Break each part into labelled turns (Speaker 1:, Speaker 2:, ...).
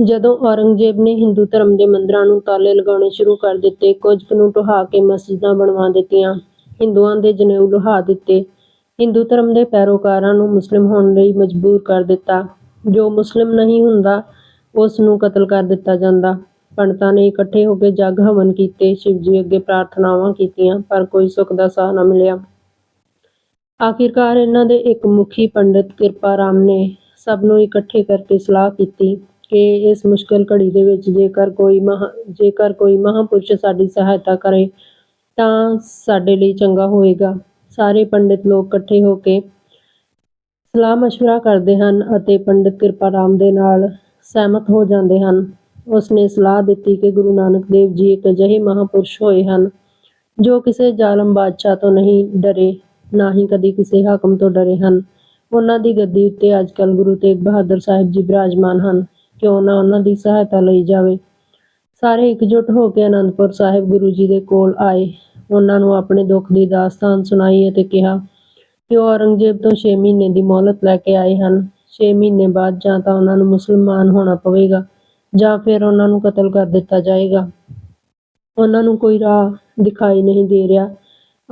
Speaker 1: ਜਦੋਂ ਔਰੰਗਜ਼ੇਬ ਨੇ ਹਿੰਦੂ ਧਰਮ ਦੇ ਮੰਦਰਾਂ ਨੂੰ ਤਾਲੇ ਲਗਾਉਣੇ ਸ਼ੁਰੂ ਕਰ ਦਿੱਤੇ, ਕੁਝ ਕੁ ਨੂੰ ਢਹਾ ਕੇ ਮਸਜਿਦਾਂ ਬਣਵਾ ਦਿੱਤੀਆਂ, ਹਿੰਦੂਆਂ ਦੇ ਜਨੇਊ ਲੁਹਾ ਦਿੱਤੇ। ਹਿੰਦੂ ਧਰਮ ਦੇ ਪੈਰੋਕਾਰਾਂ ਨੂੰ ਮੁਸਲਿਮ ਹੋਣ ਲਈ ਮਜਬੂਰ ਕਰ ਦਿੱਤਾ। ਜੋ ਮੁਸਲਿਮ ਨਹੀਂ ਹੁੰਦਾ, ਉਸ ਨੂੰ ਕਤਲ ਕਰ ਦਿੱਤਾ ਜਾਂਦਾ। ਪੰਡਤਾਂ ਨੇ ਇਕੱਠੇ ਹੋ ਕੇ ਜੱਗ ਹਵਨ ਕੀਤੇ ਸ਼ਿਵਜੀ ਅੱਗੇ ਪ੍ਰਾਰਥਨਾਵਾਂ ਕੀਤੀਆਂ, ਪਰ ਕੋਈ ਸੁੱਖ ਦਾ ਸਾਹ ਨਾ ਮਿਲਿਆ। ਆਖਿਰਕਾਰ ਇਹਨਾਂ ਦੇ ਇੱਕ ਮੁਖੀ ਪੰਡਿਤ ਕਿਰਪਾ ਰਾਮ ਨੇ ਸਭ ਨੂੰ ਇਕੱਠੇ ਕਰਕੇ ਸਲਾਹ ਕੀਤੀ। ਕਿ ਇਸ ਮੁਸ਼ਕਲ ਘੜੀ ਦੇ ਵਿੱਚ ਜੇਕਰ ਕੋਈ ਮਹਾ, ਜੇਕਰ ਕੋਈ ਮਹਾਂਪੁਰਸ਼ ਸਾਡੀ ਸਹਾਇਤਾ ਕਰੇ, ਤਾਂ ਸਾਡੇ ਲਈ ਚੰਗਾ ਹੋਏਗਾ। ਸਾਰੇ ਪੰਡਿਤ ਲੋਕ ਇਕੱਠੇ ਹੋ ਕੇ ਸਲਾਹ ਮਸ਼ਵਰਾ ਕਰਦੇ ਹਨ ਅਤੇ ਪੰਡਿਤ ਕਿਰਪਾ ਰਾਮ ਦੇ ਨਾਲ ਸਹਿਮਤ ਹੋ ਜਾਂਦੇ ਹਨ। ਉਸਨੇ ਸਲਾਹ ਦਿੱਤੀ ਕਿ ਗੁਰੂ ਨਾਨਕ ਦੇਵ ਜੀ ਇੱਕ ਅਜਿਹੇ ਮਹਾਂਪੁਰਸ਼ ਹੋਏ ਹਨ, ਜੋ ਕਿਸੇ ਜ਼ਾਲਮ ਬਾਦਸ਼ਾਹ ਤੋਂ ਨਹੀਂ ਡਰੇ, ਨਾ ਹੀ ਕਦੀ ਕਿਸੇ ਹਾਕਮ ਤੋਂ ਡਰੇ ਹਨ। ਉਹਨਾਂ ਦੀ ਗੱਦੀ ਉੱਤੇ ਅੱਜਕੱਲ ਗੁਰੂ ਤੇਗ ਬਹਾਦਰ ਸਾਹਿਬ ਜੀ ਬਿਰਾਜਮਾਨ ਹਨ। ਕਿਉਂ ਨਾ ਉਹਨਾਂ ਦੀ ਸਹਾਇਤਾ ਲਈ ਜਾਵੇ। ਸਾਰੇ ਇਕਜੁੱਟ ਹੋ ਕੇ ਅਨੰਦਪੁਰ ਸਾਹਿਬ ਗੁਰੂ ਜੀ ਦੇ ਕੋਲ ਆਏ। ਉਹਨਾਂ ਨੂੰ ਆਪਣੇ ਦੁੱਖ ਦੀ ਦਾਸਤਾਨ ਸੁਣਾਈ ਅਤੇ ਕਿਹਾ ਕਿ ਉਹ ਔਰੰਗਜ਼ੇਬ ਤੋਂ 6 ਮਹੀਨੇ ਦੀ ਮੌਲਤ ਲੈ ਕੇ ਆਏ ਹਨ। 6 ਮਹੀਨੇ ਬਾਅਦ ਜਾਂ ਤਾਂ ਉਹਨਾਂ ਨੂੰ ਮੁਸਲਮਾਨ ਹੋਣਾ ਪਵੇਗਾ, ਜਾਂ ਫਿਰ ਉਹਨਾਂ ਨੂੰ ਕਤਲ ਕਰ ਦਿੱਤਾ ਜਾਏਗਾ। ਉਹਨਾਂ ਨੂੰ ਕੋਈ ਰਾਹ ਦਿਖਾਈ ਨਹੀਂ ਦੇ ਰਿਹਾ।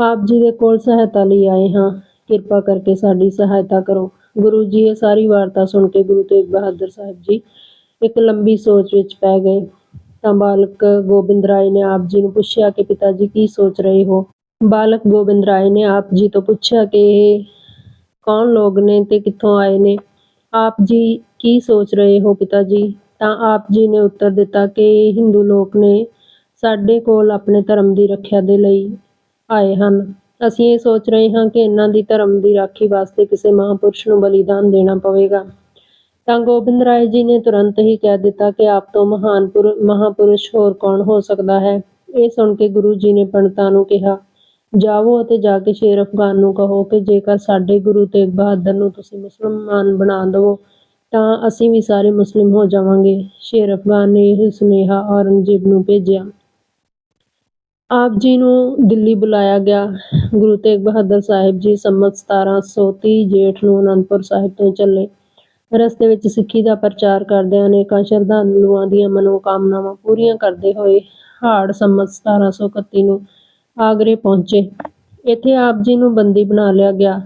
Speaker 1: ਆਪ ਜੀ ਦੇ ਕੋਲ ਸਹਾਇਤਾ ਲਈ ਆਏ ਹਾਂ। ਕਿਰਪਾ ਕਰਕੇ ਸਾਡੀ ਸਹਾਇਤਾ ਕਰੋ। ਗੁਰੂ ਜੀ ਇਹ ਸਾਰੀ ਵਾਰਤਾ ਸੁਣ ਕੇ ਗੁਰੂ ਤੇਗ ਬਹਾਦਰ ਸਾਹਿਬ ਜੀ ਇੱਕ ਲੰਬੀ ਸੋਚ ਵਿੱਚ ਪੈ ਗਏ। ਤਾਂ ਬਾਲਕ ਗੋਬਿੰਦ ਰਾਏ ਨੇ ਆਪ ਜੀ ਨੂੰ ਪੁੱਛਿਆ ਕਿ ਪਿਤਾ ਜੀ ਕੀ ਸੋਚ ਰਹੇ ਹੋ? ਬਾਲਕ ਗੋਬਿੰਦ ਰਾਏ ਨੇ ਆਪ ਜੀ ਤੋਂ ਪੁੱਛਿਆ ਕਿ ਇਹ ਕੌਣ ਲੋਕ ਨੇ ਤੇ ਕਿੱਥੋਂ ਆਏ ਨੇ? ਆਪ ਜੀ ਕੀ ਸੋਚ ਰਹੇ ਹੋ ਪਿਤਾ ਜੀ ਤਾਂ ਆਪ ਜੀ ਨੇ ਉੱਤਰ ਦਿੱਤਾ ਕਿ ਇਹ ਹਿੰਦੂ ਲੋਕ ਨੇ, ਸਾਡੇ ਕੋਲ ਆਪਣੇ ਧਰਮ ਦੀ ਰੱਖਿਆ ਦੇ ਲਈ ਆਏ ਹਨ। ਅਸੀਂ ਇਹ ਸੋਚ ਰਹੇ ਹਾਂ ਕਿ ਇਹਨਾਂ ਦੀ ਧਰਮ ਦੀ ਰਾਖੀ ਵਾਸਤੇ ਕਿਸੇ ਮਹਾਂਪੁਰਸ਼ ਨੂੰ ਬਲੀਦਾਨ ਦੇਣਾ ਪਵੇਗਾ। ਤਾਂ ਗੋਬਿੰਦ ਰਾਏ ਜੀ ਨੇ ਤੁਰੰਤ ਹੀ ਕਹਿ ਦਿੱਤਾ ਕਿ ਆਪ ਤੋਂ ਮਹਾਨ ਪੁਰ, ਮਹਾਂਪੁਰਸ਼ ਹੋਰ ਕੌਣ ਹੋ ਸਕਦਾ ਹੈ? ਇਹ ਸੁਣ ਕੇ ਗੁਰੂ ਜੀ ਨੇ ਪੰਡਤਾਂ ਨੂੰ ਕਿਹਾ, ਜਾਵੋ ਅਤੇ ਜਾ ਕੇ ਸ਼ੇਰ ਅਫਗਾਨ ਨੂੰ ਕਹੋ ਕਿ ਜੇਕਰ ਸਾਡੇ ਗੁਰੂ ਤੇਗ ਬਹਾਦਰ ਨੂੰ ਤੁਸੀਂ ਮੁਸਲਮਾਨ ਬਣਾ ਦਿਓ ਤਾਂ ਅਸੀਂ ਵੀ ਸਾਰੇ ਮੁਸਲਿਮ ਹੋ ਜਾਵਾਂਗੇ। ਸ਼ੇਰ ਅਫਗਾਨ ਨੇ ਇਹ ਸੁਨੇਹਾ ਔਰੰਗਜ਼ੇਬ ਨੂੰ ਭੇਜਿਆ। ਆਪ ਜੀ ਨੂੰ ਦਿੱਲੀ ਬੁਲਾਇਆ ਗਿਆ। ਗੁਰੂ ਤੇਗ ਬਹਾਦਰ ਸਾਹਿਬ ਜੀ ਸੰਮਤ 1730 ਜੇਠ ਨੂੰ ਅਨੰਦਪੁਰ ਸਾਹਿਬ ਤੋਂ ਚੱਲੇ। ਰਸਤੇ ਵਿੱਚ ਸਿੱਖੀ ਦਾ ਪ੍ਰਚਾਰ ਕਰਦੇ ਅਨੇਕਾਂ ਸ਼ਰਧਾਲੂਆਂ ਦੀਆਂ ਮਨੋਕਾਮਨਾਵਾਂ ਪੂਰੀਆਂ ਕਰਦੇ ਹੋਏ ਹਾੜ ਸੰਮਤ 1731 ਨੂੰ ਆਗਰੇ ਪਹੁੰਚੇ। ਇੱਥੇ ਆਪ ਜੀ ਨੂੰ ਬੰਦੀ ਬਣਾ ਲਿਆ ਗਿਆ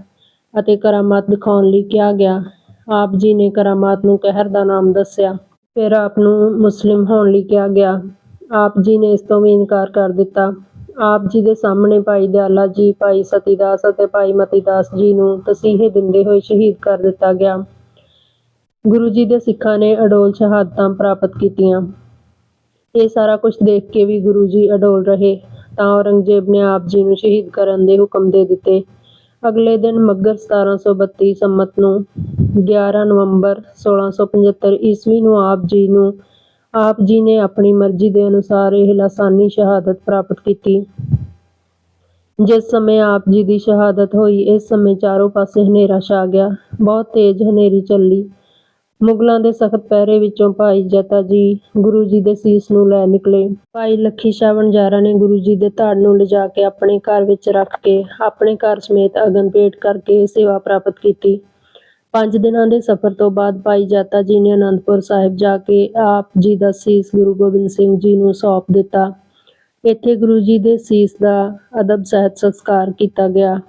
Speaker 1: ਅਤੇ ਕਰਾਮਾਤ ਦਿਖਾਉਣ ਲਈ ਕਿਹਾ ਗਿਆ। ਆਪ ਜੀ ਨੇ ਕਰਾਮਾਤ ਨੂੰ ਕਹਿਰ ਦਾ ਨਾਮ ਦੱਸਿਆ। ਫਿਰ ਆਪ ਨੂੰ ਮੁਸਲਿਮ ਹੋਣ ਲਈ ਕਿਹਾ ਗਿਆ। ਆਪ ਜੀ ਨੇ ਇਸ ਤੋਂ ਵੀ ਇਨਕਾਰ ਕਰ ਦਿੱਤਾ। ਆਪ ਜੀ ਦੇ ਸਾਹਮਣੇ ਭਾਈ ਦਿਆਲਾ ਜੀ, ਭਾਈ ਸਤੀਦਾਸ ਅਤੇ ਭਾਈ ਮਤੀਦਾਸ ਜੀ ਨੂੰ ਤਸੀਹੇ ਦਿੰਦੇ ਹੋਏ ਸ਼ਹੀਦ ਕਰ ਦਿੱਤਾ ਗਿਆ। ਗੁਰੂ ਜੀ ਦੇ ਸਿੱਖਾਂ ਨੇ ਅਡੋਲ ਸ਼ਹਾਦਤਾਂ ਪ੍ਰਾਪਤ ਕੀਤੀਆਂ। ਇਹ ਸਾਰਾ ਕੁਝ ਦੇਖ ਕੇ ਵੀ ਗੁਰੂ ਜੀ ਅਡੋਲ ਰਹੇ ਤਾਂ ਔਰੰਗਜ਼ੇਬ ਨੇ ਆਪ ਜੀ ਨੂੰ ਸ਼ਹੀਦ ਕਰਨ ਦੇ ਹੁਕਮ ਦੇ ਦਿੱਤੇ। ਅਗਲੇ ਦਿਨ ਮੱਘਰ 1732 ਸੰਮਤ ਨੂੰ 11 ਨਵੰਬਰ 1675 ਈਸਵੀ ਨੂੰ ਆਪ ਜੀ ਨੂੰ, ਆਪ ਜੀ ਨੇ ਆਪਣੀ ਮਰਜ਼ੀ ਦੇ ਅਨੁਸਾਰ ਇਹ ਲਾਸਾਨੀ ਸ਼ਹਾਦਤ ਪ੍ਰਾਪਤ ਕੀਤੀ। ਜਿਸ ਸਮੇਂ ਆਪ ਜੀ ਦੀ ਸ਼ਹਾਦਤ ਹੋਈ, ਇਸ ਸਮੇਂ ਚਾਰੋਂ ਪਾਸੇ ਹਨੇਰਾ ਛਾ ਗਿਆ। ਬਹੁਤ ਤੇਜ਼ ਹਨੇਰੀ ਚੱਲੀ। ਮੁਗਲਾਂ ਦੇ ਸਖਤ ਪਹਿਰੇ ਵਿੱਚੋਂ ਭਾਈ ਜਤਾ ਜੀ ਗੁਰੂ ਜੀ ਦੇ ਸੀਸ ਨੂੰ ਲੈ ਨਿਕਲੇ। ਭਾਈ ਲੱਖੀ ਸ਼ਾਹ ਵਣਜਾਰਾ ਨੇ ਗੁਰੂ ਜੀ ਦੇ ਧੜ ਨੂੰ ਲਿਜਾ ਕੇ ਆਪਣੇ ਘਰ ਵਿੱਚ ਰੱਖ ਕੇ, ਆਪਣੇ ਘਰ ਸਮੇਤ ਅਗਨ ਭੇਟ ਕਰਕੇ ਸੇਵਾ ਪ੍ਰਾਪਤ ਕੀਤੀ। ਪੰਜ ਦਿਨਾਂ ਦੇ ਸਫ਼ਰ ਤੋਂ ਬਾਅਦ ਭਾਈ ਜਾਤਾ ਜੀ ਨੇ ਅਨੰਦਪੁਰ ਸਾਹਿਬ ਜਾ ਕੇ ਆਪ ਜੀ ਦਾ ਸੀਸ ਗੁਰੂ ਗੋਬਿੰਦ ਸਿੰਘ ਜੀ ਨੂੰ ਸੌਂਪ ਦਿੱਤਾ। ਇੱਥੇ ਗੁਰੂ ਜੀ ਦੇ ਸੀਸ ਦਾ ਅਦਬ ਸਹਿਤ ਸੰਸਕਾਰ ਕੀਤਾ ਗਿਆ।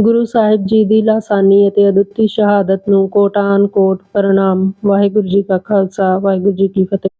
Speaker 1: ਗੁਰੂ ਸਾਹਿਬ ਜੀ ਦੀ ਲਾਸਾਨੀ ਅਤੇ ਅਦੁੱਤੀ ਸ਼ਹਾਦਤ ਨੂੰ ਕੋਟਾਨ ਕੋਟ ਪ੍ਰਣਾਮ। ਵਾਹਿਗੁਰੂ ਜੀ ਕਾ ਖਾਲਸਾ, ਵਾਹਿਗੁਰੂ ਜੀ ਕੀ ਫਤਿਹ।